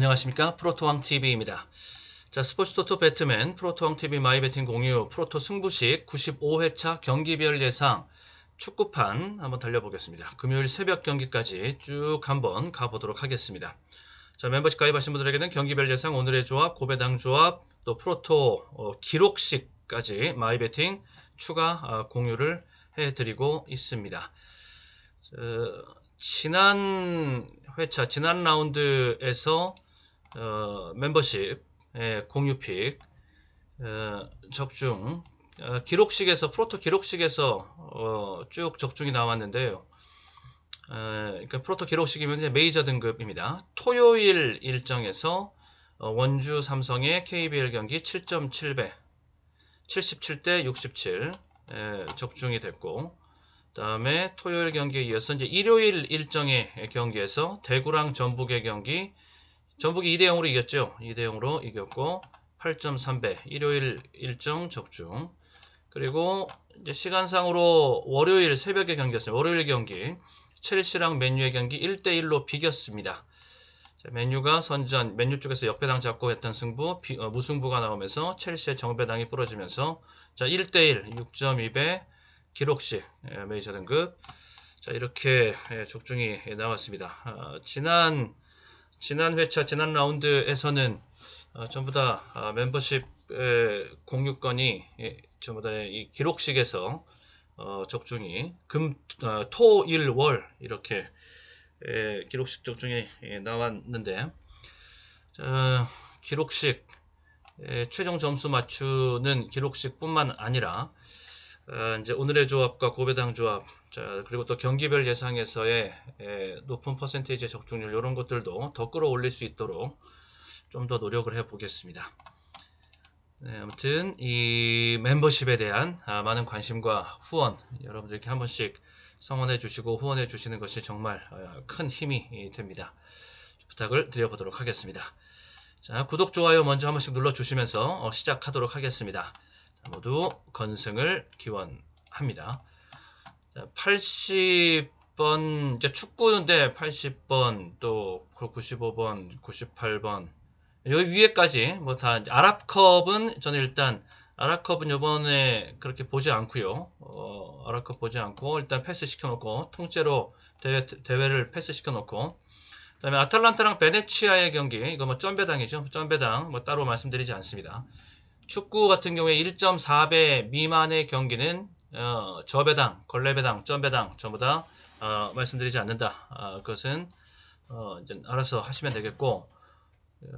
안녕하십니까 프로토왕TV입니다. 자 스포츠토토 배트맨 프로토왕TV 마이베팅 공유 프로토 승부식 95회차 경기별 예상 축구판 한번 달려보겠습니다. 금요일 새벽 경기까지 쭉 한번 가보도록 하겠습니다. 자 멤버십 가입하신 분들에게는 경기별 예상 오늘의 조합 고배당 조합 또 프로토 어, 기록식까지 마이베팅 추가 아, 공유를 해드리고 있습니다. 어, 지난 회차 지난 라운드에서 어, 멤버십 예, 공유픽 어, 적중 어, 기록식에서 프로토 기록식에서 어, 쭉 적중이 나왔는데요. 어, 그러니까 프로토 기록식이면 이제 메이저 등급입니다. 토요일 일정에서 어, 원주 삼성의 KBL 경기 7.7배 77대 67 예, 적중이 됐고 다음에 토요일 경기에 이어서 이제 일요일 일정의 경기에서 대구랑 전북의 경기 전북이 2대 0으로 이겼죠. 2대 0으로 이겼고 8.3배 일요일 일정 적중. 그리고 이제 시간상으로 월요일 새벽의 경기였어요. 월요일 경기 첼시랑 맨유의 경기 1대 1로 비겼습니다. 자, 맨유가 선전 맨유 쪽에서 역배당 잡고 했던 승부 비- 어, 무승부가 나오면서 첼시의 정배당이 부러지면서 자 1대 1 6.2배 기록식 예, 메이저 등급 자 이렇게 예, 적중이 예, 나왔습니다. 아, 지난 지난 회차 지난 라운드에서는 아, 전부 다 아, 멤버십 의 공유권이 예, 전부 다 이 기록식에서 어, 적중이 금, 어, 토, 일, 월 이렇게 예, 기록식 적중이 예, 나왔는데 자, 기록식 예, 최종 점수 맞추는 기록식 뿐만 아니라 어, 이제 오늘의 조합과 고배당 조합, 자, 그리고 또 경기별 예상에서의 에, 높은 퍼센테이지 적중률 이런 것들도 더 끌어올릴 수 있도록 좀 더 노력을 해 보겠습니다. 네, 아무튼 이 멤버십에 대한 아, 많은 관심과 후원 여러분들 이렇게 한 번씩 성원해 주시고 후원해 주시는 것이 정말 어, 큰 힘이 됩니다. 부탁을 드려보도록 하겠습니다. 자, 구독, 좋아요 먼저 한 번씩 눌러 주시면서 어, 시작하도록 하겠습니다. 자, 모두 건승을 기원합니다. 자, 80번 이제 축구인데 80번 또 95번, 98번 여기 위에까지 뭐 다 아랍컵은 저는 일단 아랍컵은 이번에 그렇게 보지 않고요. 어, 아랍컵 보지 않고 일단 패스 시켜놓고 통째로 대회, 대회를 패스 시켜놓고 그다음에 아탈란타랑 베네치아의 경기 이거 뭐 점배당이죠. 점배당 뭐 따로 말씀드리지 않습니다. 축구 같은 경우에 1.4배 미만의 경기는 어, 저배당, 걸레배당, 점배당 전부 다 어, 말씀드리지 않는다. 아, 그것은 어, 이제 알아서 하시면 되겠고 어,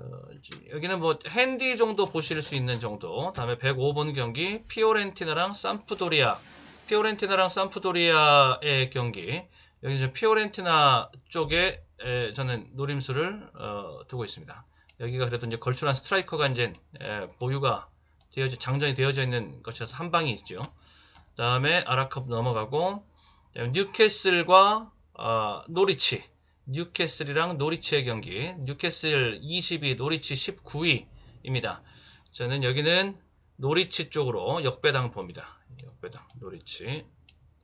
여기는 뭐 핸디 정도 보실 수 있는 정도. 다음에 105번 경기 피오렌티나랑 삼프도리아. 피오렌티나랑 삼프도리아의 경기. 여기 이제 피오렌티나 쪽에 에, 저는 노림수를 어, 두고 있습니다. 여기가 그래도 이제 걸출한 스트라이커가 이제 에, 보유가 되어져 장전이 되어져 있는 것이어서 한 방이 있죠. 다음에 아라컵 넘어가고 뉴캐슬과 어, 노리치 뉴캐슬이랑 노리치의 경기 뉴캐슬 22 노리치 19위입니다. 저는 여기는 노리치 쪽으로 역배당 봅니다. 역배당 노리치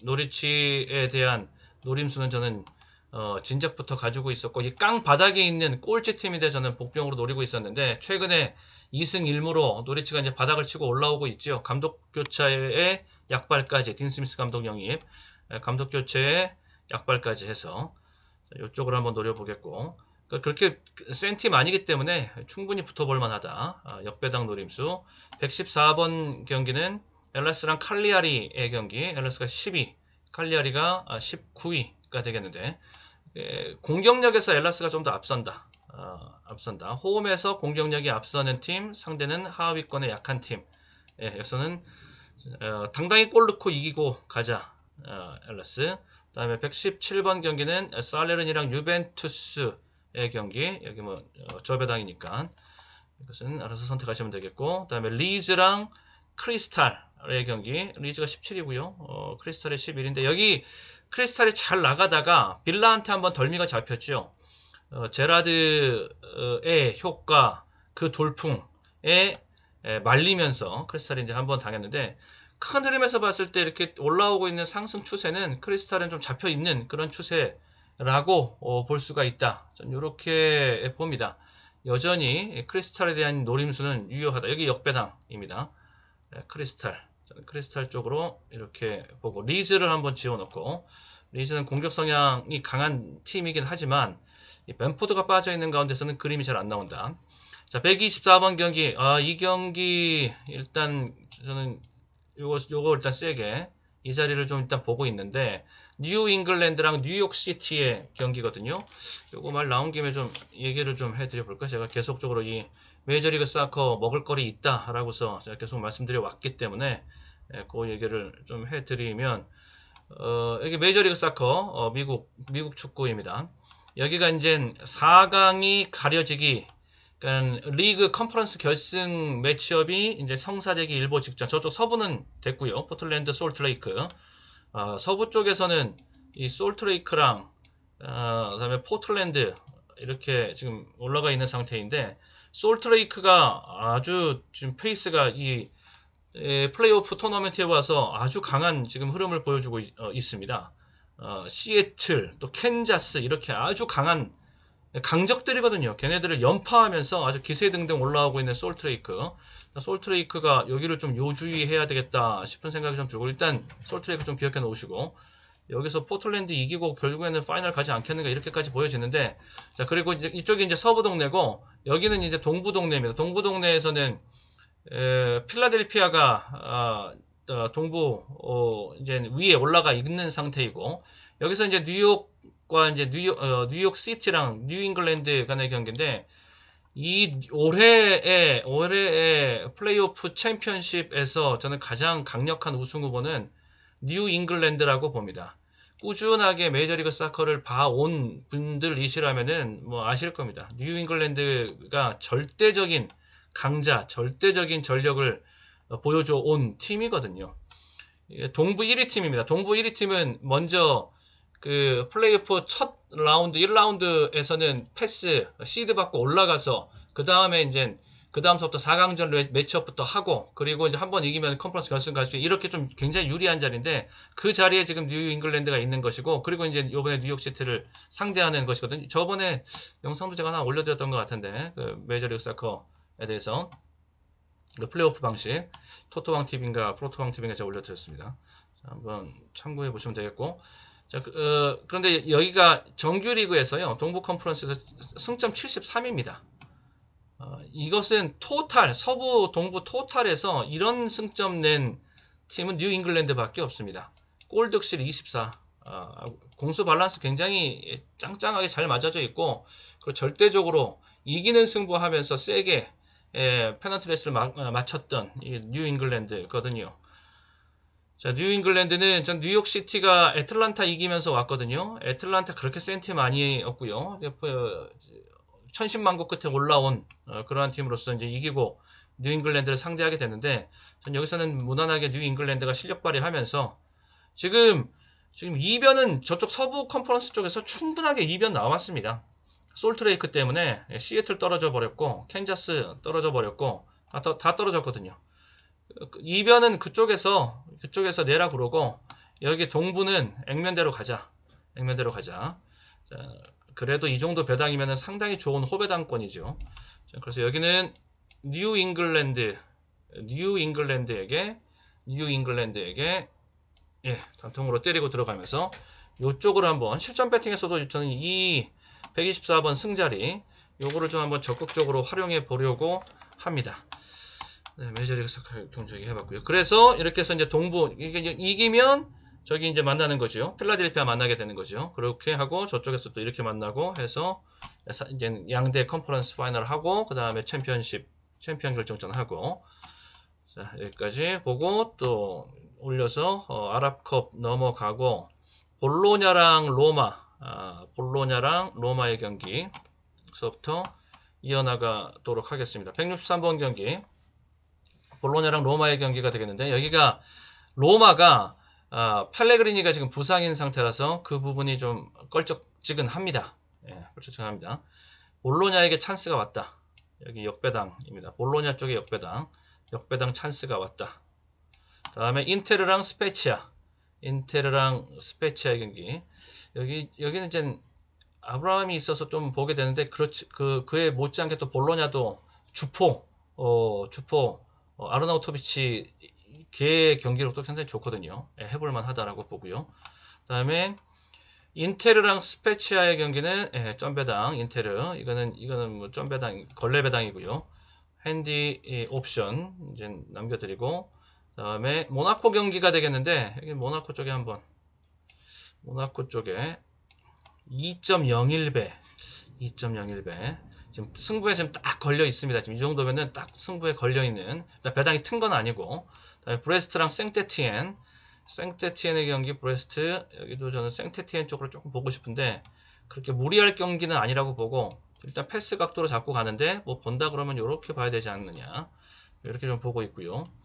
노리치에 대한 노림수는 저는 어, 진작부터 가지고 있었고 이 깡 바닥에 있는 꼴찌 팀인데 저는 복병으로 노리고 있었는데 최근에 2승 1무로 노리치가 이제 바닥을 치고 올라오고 있죠. 감독 교체의 약발까지 딘 스미스 감독 영입, 에, 감독 교체의 약발까지 해서 이쪽으로 한번 노려보겠고 그러니까 그렇게 센팀 아니기 때문에 충분히 붙어볼 만하다. 아, 역배당 노림수 114번 경기는 엘라스랑 칼리아리의 경기 엘라스가 12, 칼리아리가 19위가 되겠는데 에, 공격력에서 엘라스가 좀 더 앞선다. 어, 앞선다. 홈에서 공격력이 앞서는 팀, 상대는 하위권의 약한 팀. 예, 여기서는 어, 당당히 골 넣고 이기고 가자. 어, 엘라스. 다음에 117번 경기는 살레른이랑 유벤투스의 경기. 여기 뭐 어, 저배당이니까 이것은 알아서 선택하시면 되겠고. 다음에 리즈랑 크리스탈의 경기. 리즈가 17이고요. 어, 크리스탈이 11인데 여기 크리스탈이 잘 나가다가 빌라한테 한번 덜미가 잡혔죠. 어, 제라드의 효과 그 돌풍에 에, 말리면서 크리스탈이 이제 한번 당했는데 큰 흐름에서 봤을 때 이렇게 올라오고 있는 상승 추세는 크리스탈은 좀 잡혀 있는 그런 추세라고 어, 볼 수가 있다. 전 이렇게 봅니다. 여전히 크리스탈에 대한 노림수는 유효하다. 여기 역배당입니다. 네, 크리스탈. 크리스탈 쪽으로 이렇게 보고 리즈를 한번 지워놓고 리즈는 공격 성향이 강한 팀이긴 하지만 이 벤포드가 빠져 있는 가운데서는 그림이 잘 안 나온다. 자, 124번 경기. 아, 이 경기 일단 저는 요거 요거 일단 세게 이 자리를 좀 일단 보고 있는데 뉴 잉글랜드랑 뉴욕 시티의 경기거든요. 요거 말 나온 김에 좀 얘기를 좀 해드려 볼까? 제가 계속적으로 이 메이저리그 사커 먹을 거리 있다라고서 제가 계속 말씀드려 왔기 때문에 예, 그 얘기를 좀 해드리면 어, 여기 메이저리그 사커 어, 미국 미국 축구입니다. 여기가 이제 4강이 가려지기 그러니까 리그 컨퍼런스 결승 매치업이 이제 성사되기 일보 직전 저쪽 서부는 됐고요. 포틀랜드 솔트레이크 어, 서부 쪽에서는 이 솔트레이크랑 어, 그다음에 포틀랜드 이렇게 지금 올라가 있는 상태인데 솔트레이크가 아주 지금 페이스가 이 에, 플레이오프 토너먼트에 와서 아주 강한 지금 흐름을 보여주고 있, 습니다 시애틀 또 캔자스 이렇게 아주 강한 강적들이거든요. 걔네들을 연파하면서 아주 기세 등등 올라오고 있는 솔트레이크. 솔트레이크가 여기를 좀 요주의해야 되겠다 싶은 생각이 좀 들고 일단 솔트레이크 좀 기억해 놓으시고 여기서 포틀랜드 이기고 결국에는 파이널 가지 않겠는가 이렇게까지 보여지는데 자 그리고 이제 이쪽이 이제 서부 동네고 여기는 이제 동부 동네입니다. 동부 동네에서는 에, 필라델피아가 아, 어, 동부 어, 이제 위에 올라가 있는 상태이고 여기서 이제 뉴욕과 이제 뉴욕 어, 뉴욕 시티랑 뉴 잉글랜드 간의 경기인데 이 올해의 올해의 플레이오프 챔피언십에서 저는 가장 강력한 우승 후보는 뉴 잉글랜드라고 봅니다. 꾸준하게 메이저리그 사커를 봐온 분들이시라면은 뭐 아실 겁니다. 뉴 잉글랜드가 절대적인 강자, 절대적인 전력을 어, 보여줘 온 팀이거든요. 예, 동부 1위 팀입니다. 동부 1위 팀은 먼저 그 플레이오프 첫 라운드 1라운드에서는 패스 시드 받고 올라가서 그 다음에 이제 그 다음부터 4강전 매- 매치업부터 하고 그리고 이제 한 번 이기면 컨퍼런스 결승 갈수 이렇게 좀 굉장히 유리한 자리인데 그 자리에 지금 뉴 잉글랜드가 있는 것이고 그리고 이제 이번에 뉴욕 시티를 상대하는 것이거든요. 저번에 영상도 제가 하나 올려드렸던 것 같은데 그 메이저리그 사커에 대해서 그 플레이오프 방식 토토왕 TV인가 프로토왕 TV인가 제가 올려드렸습니다. 자, 한번 참고해 보시면 되겠고 자, 그, 어, 그런데 여기가 정규 리그에서요 동부 컨퍼런스에서 승점 73입니다. 어, 이것은 토탈 서부 동부 토탈에서 이런 승점 낸 팀은 뉴 잉글랜드밖에 없습니다. 골 득실 24. 어, 공수 밸런스 굉장히 짱짱하게 잘 맞아져 있고 그리고 절대적으로 이기는 승부하면서 세게 예, 페넌트 레이스를 마- 어, 맞췄던 이뉴 잉글랜드거든요. 자, 뉴 잉글랜드는 전 뉴욕 시티가 애틀란타 이기면서 왔거든요. 애틀란타 그렇게 센팀 아니었고요. 이제 뭐, 천신만고 끝에 올라온 어, 그러한 팀으로서 이제 이기고 뉴 잉글랜드를 상대하게 됐는데 전 여기서는 무난하게 뉴 잉글랜드가 실력 발휘하면서 지금 지금 이변은 저쪽 서부 컨퍼런스 쪽에서 충분하게 이변 나왔습니다. 솔트레이크 때문에 시애틀 떨어져 버렸고 캔자스 떨어져 버렸고 다, 떠- 다 떨어졌거든요. 그 이변은 그쪽에서 그쪽에서 내라 그러고 여기 동부는 액면대로 가자. 액면대로 가자. 자, 그래도 이 정도 배당이면 상당히 좋은 호배당권이죠. 자, 그래서 여기는 뉴 잉글랜드 뉴 잉글랜드에게 뉴 잉글랜드에게 예, 단통으로 때리고 들어가면서 이쪽으로 한번 실전 배팅에서도 저는 이 124번 승자리 요거를 좀 한번 적극적으로 활용해 보려고 합니다. 네, 메이저리그 사카 경쟁이 해봤고요. 그래서 이렇게 해서 이제 동부 이기면 저기 이제 만나는 거죠. 필라델피아 만나게 되는 거죠. 그렇게 하고 저쪽에서 또 이렇게 만나고 해서 사- 이제 양대 컨퍼런스 파이널 하고 그 다음에 챔피언십 챔피언 결정전 하고 자 여기까지 보고 또 올려서 어, 아랍컵 넘어가고 볼로냐랑 로마 아, 볼로냐랑 로마의 경기서부터 이어나가도록 하겠습니다. 163번 경기 볼로냐랑 로마의 경기가 되겠는데 여기가 로마가 아, 팔레그리니가 지금 부상인 상태라서 그 부분이 좀 껄쩍지근합니다. 예, 껄쩍지근합니다. 볼로냐에게 찬스가 왔다. 여기 역배당입니다. 볼로냐 쪽에 역배당, 역배당 찬스가 왔다. 다음에 인테르랑 스페치아, 인테르랑 스페치아 경기. 여기 여기는 이제 아브라함이 있어서 좀 보게 되는데 그렇지 그 그에 못지않게 또 볼로냐도 주포 어 주포 어, 아르나우토비치 걔의 경기력도 굉장히 좋거든요. 예, 해볼만 하다라고 보고요. 그다음에 인테르랑 스페치아의 경기는 예, 점배당 인테르 이거는 이거는 뭐 점배당 걸레배당이고요. 핸디 이, 옵션 이제 남겨드리고 그 다음에 모나코 경기가 되겠는데 여기 모나코 쪽에 한번. 모나코 쪽에 2.01배 2.01배. 지금 승부에 지금 딱 걸려 있습니다. 지금 이 정도면은 딱 승부에 걸려 있는 배당이 튼 건 아니고. 브레스트랑 생테티엔 생테티엔의 경기 브레스트 여기도 저는 생테티엔 쪽으로 조금 보고 싶은데 그렇게 무리할 경기는 아니라고 보고 일단 패스 각도로 잡고 가는데 뭐 본다 그러면 이렇게 봐야 되지 않느냐. 이렇게 좀 보고 있고요. 예,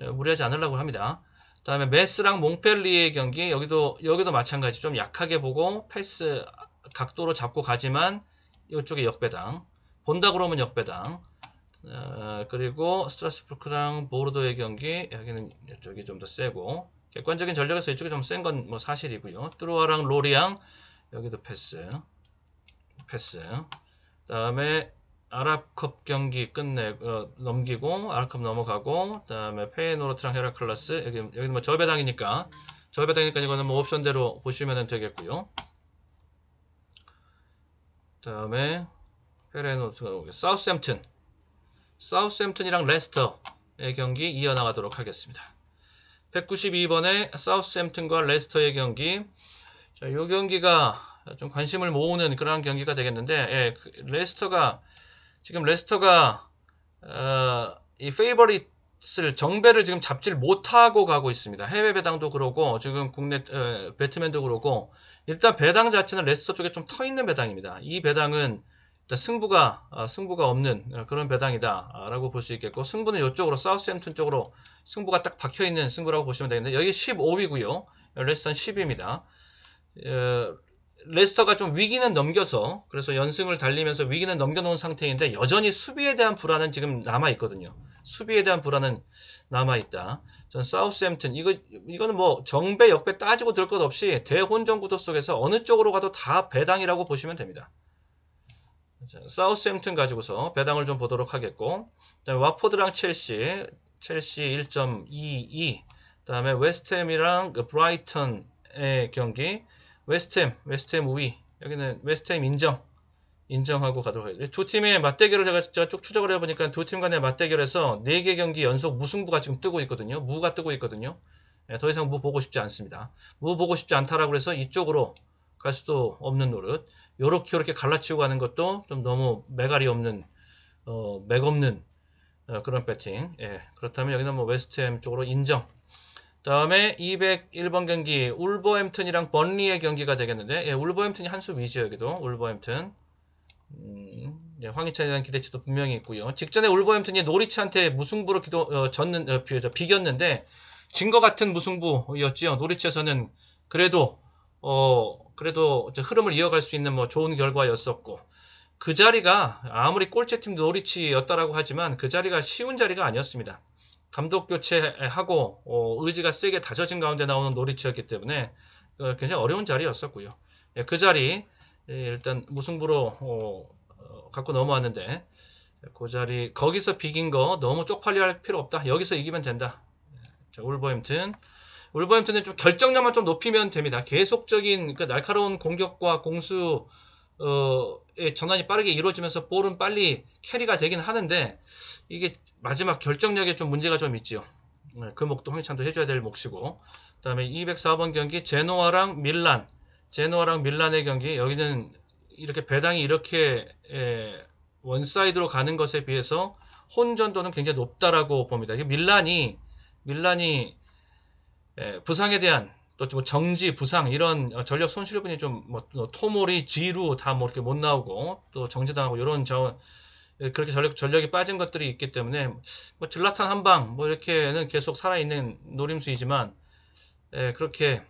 무리하지 않으려고 합니다. 다음에 메스랑 몽펠리의 경기 여기도 여기도 마찬가지. 좀 약하게 보고 패스 각도로 잡고 가지만 이쪽에 역배당. 본다 그러면 역배당. 어, 그리고 스트라스부르크랑 보르도의 경기 여기는 이쪽이 좀 더 세고. 객관적인 전력에서 이쪽이 좀 센 건 뭐 사실이고요. 뚜루아랑 로리앙 여기도 패스. 패스. 다음에 아랍컵 경기 끝내 어, 넘기고 아랍컵 넘어가고 그다음에 페이노르트랑 헤라클라스 여기 여기 뭐 저배당이니까 저배당이니까 이거는 뭐 옵션대로 보시면 되겠고요. 그다음에 페레노트 사우스햄튼 사우스햄튼이랑 레스터의 경기 이어나가도록 하겠습니다. 192번에 사우스햄튼과 레스터의 경기 자, 이 경기가 좀 관심을 모으는 그런 경기가 되겠는데 예, 그 레스터가 지금 레스터가 어, 이 페이버릿을 정배를 지금 잡지를 못하고 가고 있습니다. 해외 배당도 그러고 지금 국내 어, 배트맨도 그러고 일단 배당 자체는 레스터 쪽에 좀 터 있는 배당입니다. 이 배당은 승부가 아, 승부가 없는 어, 그런 배당이다라고 볼수 있겠고 승부는 이쪽으로 사우스햄튼 쪽으로 승부가 딱 박혀 있는 승부라고 보시면 되겠는데 여기 15위고요. 레스턴 10위입니다. 어, 레스터가 좀 위기는 넘겨서 그래서 연승을 달리면서 위기는 넘겨놓은 상태인데 여전히 수비에 대한 불안은 지금 남아 있거든요. 수비에 대한 불안은 남아 있다. 전 사우스햄튼 이거 이거는 뭐 정배 역배 따지고 들 것 없이 대혼전 구도 속에서 어느 쪽으로 가도 다 배당이라고 보시면 됩니다. 자, 사우스햄튼 가지고서 배당을 좀 보도록 하겠고 와포드랑 첼시 첼시 1.22 그다음에 웨스트햄이랑 그 브라이턴의 경기 웨스트햄, 웨스트햄 우위. 여기는 웨스트햄 인정. 인정하고 가도록 하겠습니다. 두 팀의 맞대결을 제가, 제가 쭉 추적을 해보니까 두 팀 간의 맞대결에서 4개 경기 연속 무승부가 지금 뜨고 있거든요. 무가 뜨고 있거든요. 예, 더 이상 무 보고 싶지 않습니다. 무 보고 싶지 않다라고 해서 이쪽으로 갈 수도 없는 노릇. 요렇게 요렇게 갈라치우고 가는 것도 좀 너무 매갈이 없는, 어, 맥 없는 어, 그런 배팅. 예, 그렇다면 여기는 뭐 웨스트햄 쪽으로 인정. 다음에 201번 경기 울버햄튼이랑 번리의 경기가 되겠는데 예, 울버햄튼이 한 수 위죠 여기도 울버햄튼. 음, 예, 황희찬에 대한 기대치도 분명히 있고요. 직전에 울버햄튼이 노리치한테 무승부로 기도, 어, 졌는, 어, 비, 비겼는데 진 것 같은 무승부였지요. 노리치에서는 그래도 어, 그래도 흐름을 이어갈 수 있는 뭐 좋은 결과였었고 그 자리가 아무리 꼴찌팀 노리치였다라고 하지만 그 자리가 쉬운 자리가 아니었습니다 감독 교체하고 어, 의지가 세게 다져진 가운데 나오는 노리치였기 때문에 어, 굉장히 어려운 자리였었고요. 예, 그 자리 예, 일단 무승부로 어, 어, 갖고 넘어왔는데 그 자리 거기서 비긴 거 너무 쪽팔려 할 필요 없다. 여기서 이기면 된다. 자, 울버햄튼 울버햄튼은 좀 결정력만 좀 높이면 됩니다. 계속적인 그 날카로운 공격과 공수 의 전환이 빠르게 이루어지면서 볼은 빨리 캐리가 되긴 하는데 이게 마지막 결정력에 좀 문제가 좀 있지요. 네, 그 몫도 황희찬도 해줘야 될 몫이고 그 다음에 204번 경기 제노아랑 밀란 제노아랑 밀란의 경기 여기는 이렇게 배당이 이렇게 에, 원사이드로 가는 것에 비해서 혼전도는 굉장히 높다라고 봅니다. 밀란이 밀란이 에, 부상에 대한 또 뭐 정지, 부상 이런 어, 전력 손실분이 좀 뭐 토모리, 지루 다 뭐 이렇게 못 나오고 또 정지당하고 이런 저 그렇게 전력 전력이 빠진 것들이 있기 때문에 뭐 질라탄 한방 뭐 이렇게는 계속 살아있는 노림수이지만 예, 그렇게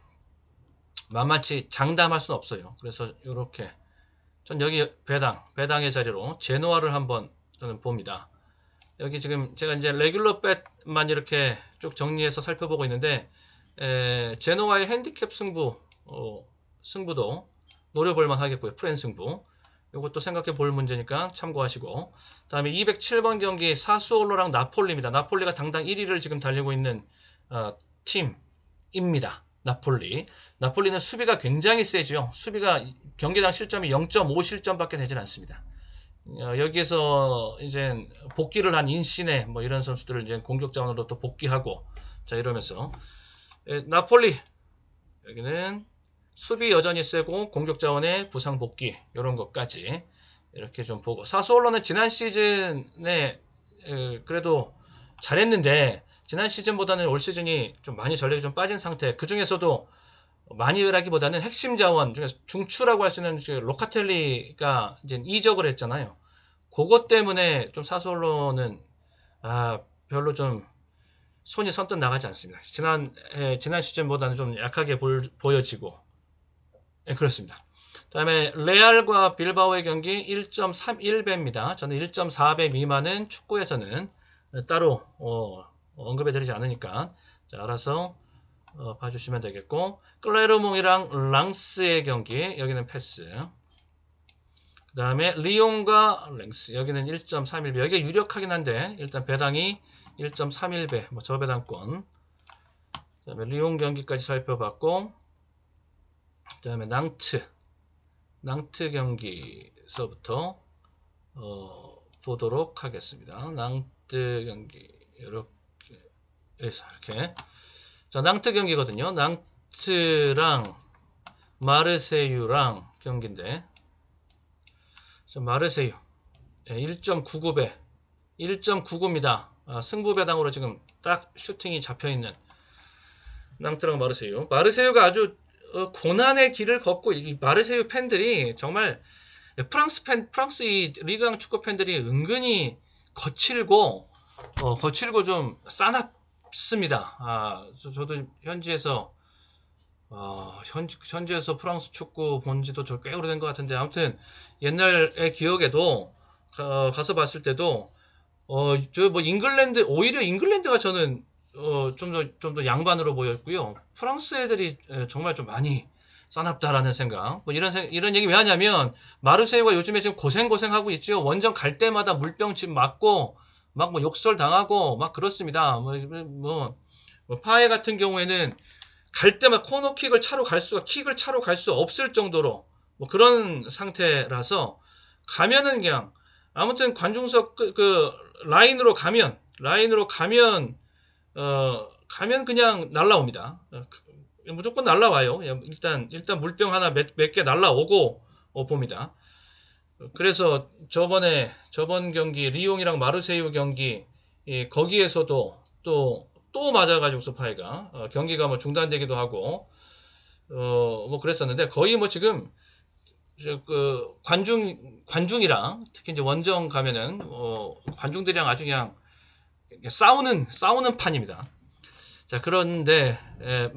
만만치 장담할 수는 없어요. 그래서 이렇게 전 여기 배당 배당의 자리로 제노아를 한번 저는 봅니다. 여기 지금 제가 이제 레귤러 뱃만 이렇게 쭉 정리해서 살펴보고 있는데 에, 제노와의 핸디캡 승부 어, 승부도 노려볼만 하겠고요. 프렌 승부. 이것도 생각해 볼 문제니까 참고하시고. 다음에 207번 경기 사수올로랑 나폴리입니다. 나폴리가 당당 1위를 지금 달리고 있는 어, 팀입니다. 나폴리. 나폴리는 수비가 굉장히 세죠. 수비가 경기당 실점이 0.5 실점밖에 되질 않습니다. 어, 여기에서 이제 복귀를 한 인신의 뭐 이런 선수들을 이제 공격 자원으로 또 복귀하고 자 이러면서 에, 나폴리 여기는 수비 여전히 세고 공격 자원의 부상 복귀 이런 것까지 이렇게 좀 보고 사소올로는 지난 시즌에 에, 그래도 잘했는데 지난 시즌보다는 올 시즌이 좀 많이 전력이 좀 빠진 상태 그 중에서도 많이라기보다는 핵심 자원 중에 중추라고 할 수 있는 그 로카텔리가 이제 이적을 했잖아요. 그것 때문에 좀 사솔로는 아 별로 좀 손이 선뜻 나가지 않습니다. 지난 에, 지난 시즌보다는 좀 약하게 볼, 보여지고 예, 그렇습니다. 그다음에 레알과 빌바오의 경기 1.31배입니다. 저는 1.4배 미만은 축구에서는 따로 어, 언급해드리지 않으니까. 자, 알아서 어, 봐주시면 되겠고. 클레르몽이랑 랑스의 경기 여기는 패스. 그 다음에 리옹과 랭스 여기는 1.31배. 여기가 유력하긴 한데 일단 배당이 1.31배 뭐 저배당권. 그 다음에 리옹 경기까지 살펴봤고 그 다음에 낭트 낭트 경기서부터 어, 보도록 하겠습니다 낭트 경기 이렇게 해서 이렇게 자, 낭트 경기거든요. 낭트랑 마르세유랑 경기인데. 자, 마르세유. 1.99배. 1.99입니다. 아, 승부 배당으로 지금 딱 슈팅이 잡혀 있는 낭트랑 마르세유. 마르세유가 아주 어, 고난의 길을 걷고 이 마르세유 팬들이 정말 프랑스 팬 프랑스 이 리그왕 축구 팬들이 은근히 거칠고 어, 거칠고 좀 싸납 습니다. 아, 저, 도 현지에서 어, 현, 현지에서 프랑스 축구 본 지도 꽤 오래된 것 같은데 아무튼 옛날의 기억에도 어, 가서 봤을 때도 어, 저 뭐 잉글랜드 오히려 잉글랜드가 저는 어, 좀 더 좀 더 양반으로 보였고요. 프랑스 애들이 정말 좀 많이 싸납다라는 생각. 뭐 이런 생, 이런 얘기 왜 하냐면 마르세유가 요즘에 지금 고생 고생하고 있죠. 원정 갈 때마다 물병집 맞고 막 뭐 욕설 당하고 막 그렇습니다. 뭐, 뭐, 뭐 파에 같은 경우에는 갈 때마다 코너킥을 차로 갈 수가 킥을 차로 갈 수 없을 정도로 뭐 그런 상태라서 가면은 그냥 아무튼 관중석 그, 그 라인으로 가면 라인으로 가면 어 가면 그냥 날라옵니다. 어, 그, 무조건 날라와요. 일단 일단 물병 하나 몇 개 날라오고 어, 봅니다. 그래서 저번에 저번 경기 리옹이랑 마르세유 경기 예, 거기에서도 또또 맞아가지고 스파이가 어, 경기가 뭐 중단되기도 하고 어 뭐 그랬었는데 거의 뭐 지금 그 관중 관중이랑 특히 이제 원정 가면은 어 관중들이랑 아주 그냥 싸우는 싸우는 판입니다. 자 그런데 에,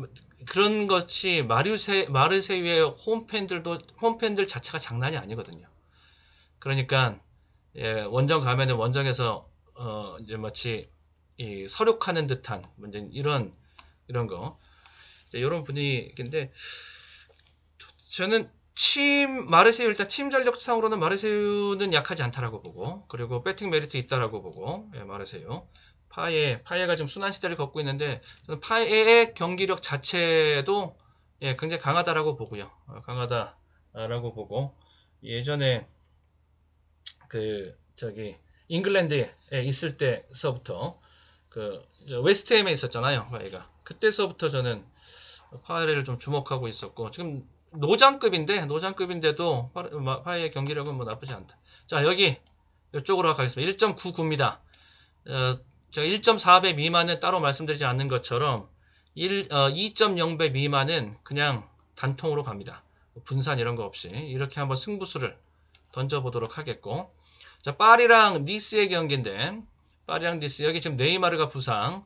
그런 것이 마르세 마르세유의 홈팬들도 홈팬들 자체가 장난이 아니거든요. 그러니까 예, 원정 가면은 원정에서 어 이제 마치 이 서륙하는 듯한 이런 이런 거 이런 분위기인데 저는 팀 마르세유 일단 팀 전력상으로는 마르세유는 약하지 않다라고 보고 그리고 배팅 메리트 있다라고 보고 예, 마르세유 파에 파에가 지금 순환 시대를 걷고 있는데 저는 파에의 경기력 자체도 예, 굉장히 강하다라고 보고요 어, 강하다라고 보고 예전에 그 저기 잉글랜드에 있을 때서부터 그 웨스트햄에 있었잖아요. 파이가 그때서부터 저는 파이를 좀 주목하고 있었고 지금 노장급인데 노장급인데도 파이의 경기력은 뭐 나쁘지 않다. 자 여기 이쪽으로 가겠습니다. 1.99입니다. 어, 제가 1.4배 미만은 따로 말씀드리지 않는 것처럼 1, 어, 2.0배 미만은 그냥 단통으로 갑니다. 분산 이런 거 없이 이렇게 한번 승부수를 던져보도록 하겠고 자, 파리랑 니스의 경기인데 파리랑 니스 여기 지금 네이마르가 부상.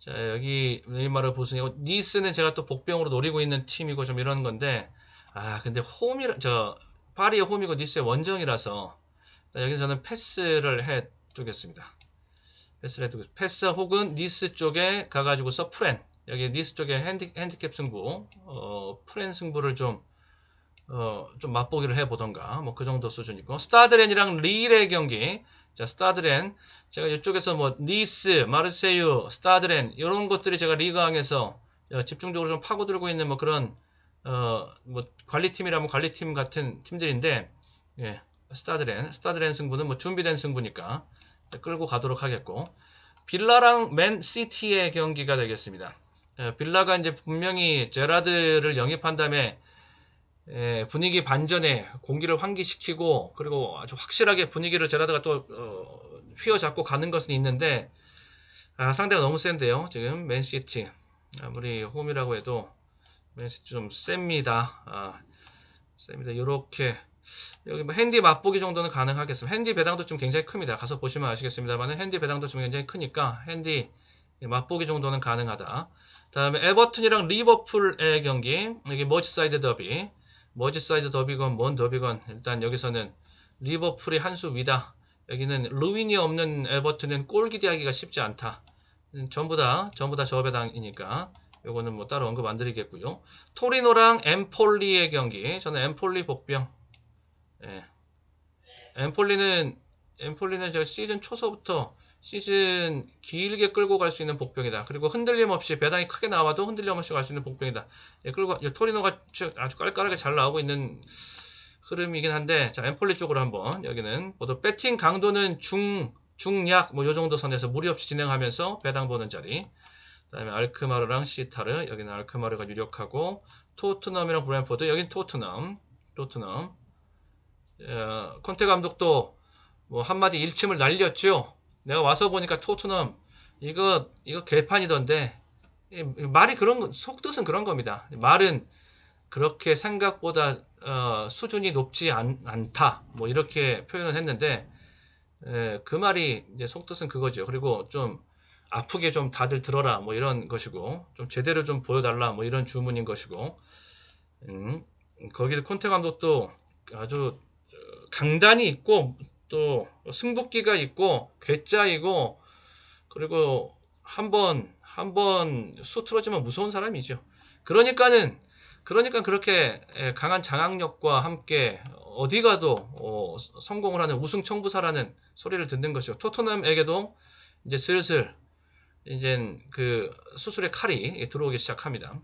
자, 여기 네이마르 부상이고 니스는 제가 또 복병으로 노리고 있는 팀이고 좀 이런 건데 아, 근데 홈이 저 파리의 홈이고 니스의 원정이라서 자, 여기 저는 패스를 해 두겠습니다. 패스를 해 두겠습니다. 패스 혹은 니스 쪽에 가가지고서 프렌 여기 니스 쪽에 핸디, 핸디캡 승부 어, 프렌 승부를 좀 어, 좀 맛보기를 해보던가 뭐 그 정도 수준이고. 스타드렌이랑 릴의 경기. 자 스타드렌. 제가 이쪽에서 뭐 니스, 마르세유, 스타드렌 이런 것들이 제가 리그왕에서 어, 집중적으로 좀 파고들고 있는 뭐 그런 어 뭐 관리팀이라면 관리팀 같은 팀들인데 예 스타드렌. 스타드렌 승부는 뭐 준비된 승부니까 끌고 가도록 하겠고. 빌라랑 맨시티의 경기가 되겠습니다. 예, 빌라가 이제 분명히 제라드를 영입한 다음에 예, 분위기 반전에 공기를 환기시키고 그리고 아주 확실하게 분위기를 제라드가 또 어, 휘어잡고 가는 것은 있는데 아, 상대가 너무 센데요. 지금 맨시티 아무리 홈이라고 해도 맨시티 좀 셉니다. 아, 셉니다. 이렇게 여기 뭐 핸디 맛보기 정도는 가능하겠습니다. 핸디 배당도 좀 굉장히 큽니다. 가서 보시면 아시겠습니다만 핸디 배당도 좀 굉장히 크니까 핸디 맛보기 정도는 가능하다. 다음에 에버튼이랑 리버풀의 경기 여기 머지사이드 더비 머지사이드 더비건 뭔 더비건 일단 여기서는 리버풀이 한 수 위다. 여기는 루윈이 없는 에버튼은 골 기대하기가 쉽지 않다. 음, 전부 다 전부 다 저배당이니까 요거는 뭐 따로 언급 안 드리겠고요. 토리노랑 엠폴리의 경기. 저는 엠폴리 복병. 예. 엠폴리는 엠폴리는 저 시즌 초서부터 시즌 길게 끌고 갈 수 있는 복병이다. 그리고 흔들림 없이 배당이 크게 나와도 흔들림 없이 갈 수 있는 복병이다. 예, 끌고 이 토리노가 아주 깔깔하게 잘 나오고 있는 흐름이긴 한데 자 엠폴리 쪽으로 한번 여기는 모두 배팅 강도는 중 중약 뭐 요 정도 선에서 무리 없이 진행하면서 배당 보는 자리. 그다음에 알크마르랑 시타르 여기는 알크마르가 유력하고 토트넘이랑 브랜포드 여긴 토트넘 토트넘 어, 콘테 감독도 뭐 한마디 일침을 날렸죠. 내가 와서 보니까 토트넘 이거 이거 개판이던데 이 말이 그런 거- 속뜻은 그런 겁니다. 말은 그렇게 생각보다 어, 수준이 높지 않, 않다. 뭐 이렇게 표현을 했는데 에, 그 말이 이제 속뜻은 그거죠. 그리고 좀 아프게 좀 다들 들어라 뭐 이런 것이고 좀 제대로 좀 보여달라 뭐 이런 주문인 것이고 음, 거기도 콘테 감독도 아주 어, 강단이 있고 또 승부기가 있고 괴짜이고 그리고 한번 한 번 수 틀어지면 무서운 사람이죠. 그러니까는 그러니까 그렇게 에, 강한 장악력과 함께 어디 가도 어, 성공을 하는 우승 청부사라는 소리를 듣는 것이고 토트넘에게도 이제 슬슬 이제 그 수술의 칼이 들어오기 시작합니다.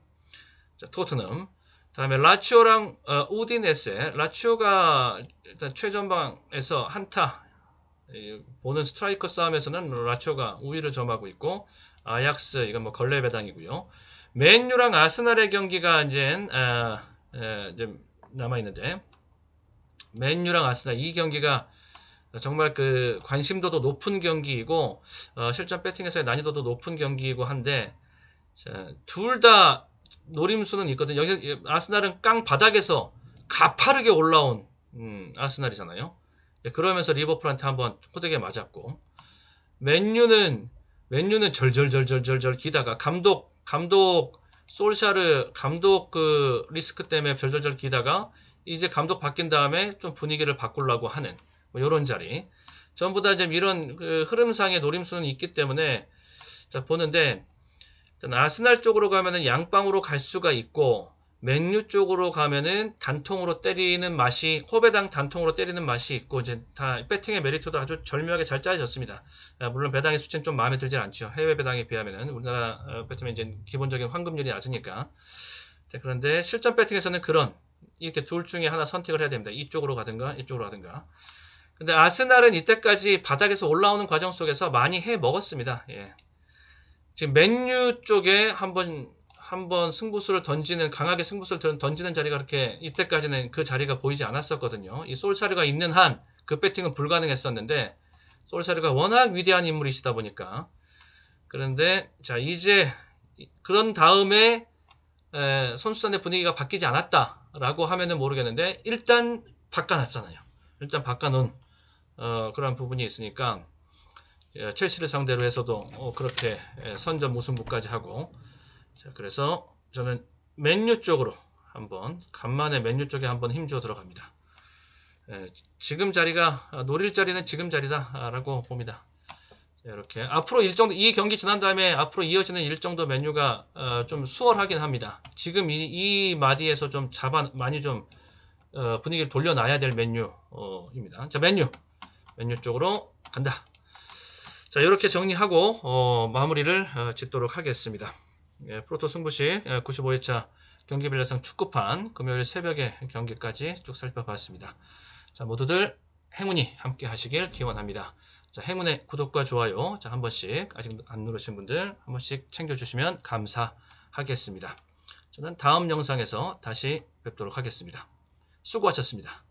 자, 토트넘. 다음에 라치오랑 어, 우디네세. 라치오가 일단 최전방에서 한타 이, 보는 스트라이커 싸움에서는 라치오가 우위를 점하고 있고 아약스 이건 뭐 걸레 배당이고요. 맨유랑 아스날의 경기가 이제 아, 에, 남아 있는데 맨유랑 아스날 이 경기가 정말 그 관심도도 높은 경기이고 어, 실전 배팅에서의 난이도도 높은 경기이고 한데 둘다 노림수는 있거든요. 여기 아스날은 깡 바닥에서 가파르게 올라온 음, 아스날이잖아요. 예, 그러면서 리버풀한테 한번 호되게 맞았고 맨유는 맨유는 절절절절절절 기다가 감독 감독 솔샤르 감독 그 리스크 때문에 절절절 기다가 이제 감독 바뀐 다음에 좀 분위기를 바꾸려고 하는 뭐 이런 자리 전부 다 이제 이런 그 흐름상의 노림수는 있기 때문에 자 보는데 아스날 쪽으로 가면은 양방으로 갈 수가 있고 맨유 쪽으로 가면은 단통으로 때리는 맛이 호배당 단통으로 때리는 맛이 있고 이제 다 배팅의 메리트도 아주 절묘하게 잘 짜여졌습니다. 아, 물론 배당의 수치는 좀 마음에 들지 않죠. 해외 배당에 비하면은 우리나라 어, 배팅은 이제 기본적인 환급률이 낮으니까. 자, 그런데 실전 배팅에서는 그런 이렇게 둘 중에 하나 선택을 해야 됩니다. 이쪽으로 가든가 이쪽으로 가든가. 근데 아스날은 이때까지 바닥에서 올라오는 과정 속에서 많이 해 먹었습니다. 예. 지금 맨유 쪽에 한번 한번 승부수를 던지는 강하게 승부수를 던지는 자리가 그렇게 이때까지는 그 자리가 보이지 않았었거든요. 이 솔사르가 있는 한 그 배팅은 불가능했었는데 솔사르가 워낙 위대한 인물이시다 보니까 그런데 자 이제 그런 다음에 에, 선수단의 분위기가 바뀌지 않았다라고 하면은 모르겠는데 일단 바꿔놨잖아요. 일단 바꿔놓은 어, 그런 부분이 있으니까 예, 첼시를 상대로 해서도 어, 그렇게 예, 선전 무승부까지 하고 자 그래서 저는 맨유 쪽으로 한번 간만에 맨유 쪽에 한번 힘줘 들어갑니다. 예, 지금 자리가 아, 노릴 자리는 지금 자리다라고 봅니다. 자, 이렇게 앞으로 일정 이 경기 지난 다음에 앞으로 이어지는 일정도 맨유가 어, 좀 수월하긴 합니다. 지금 이, 이 마디에서 좀 잡아 많이 좀 어, 분위기를 돌려놔야 될 메뉴입니다. 자, 메뉴. 메뉴 쪽으로 간다. 자, 이렇게 정리하고 어, 마무리를 어, 짓도록 하겠습니다. 예, 프로토 승부식 95회차 경기 빌라상 축구판 금요일 새벽에 경기까지 쭉 살펴봤습니다. 자, 모두들 행운이 함께 하시길 기원합니다. 자, 행운의 구독과 좋아요 자, 한 번씩 아직 안 누르신 분들 한 번씩 챙겨주시면 감사하겠습니다. 저는 다음 영상에서 다시 뵙도록 하겠습니다. 수고하셨습니다.